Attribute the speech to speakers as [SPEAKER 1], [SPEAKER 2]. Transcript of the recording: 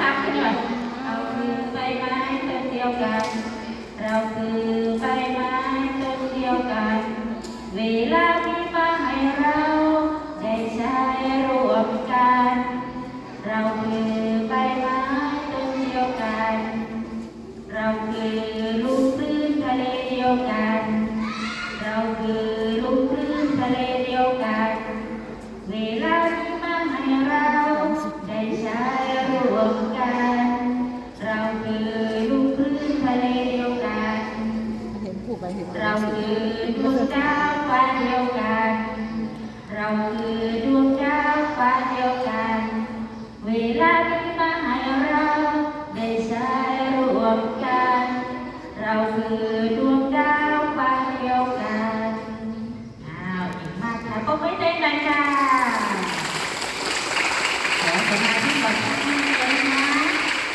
[SPEAKER 1] เราคือใบไม้ต้นเดียวกัน เราคือใบไม้ต้นเดียวกัน เวลาที่มาให้เรา ได้ใช้ร่วมกัน เราคือ วมกัน เราคือลูกคลื่นทะเลเดียวกัน
[SPEAKER 2] เราค
[SPEAKER 1] ือดวงดาวฟ้าเดียวกัน เราคือดวงดาวฟ้าเดียวกัน เวลาที่าให้เราได้ใช้ร่วม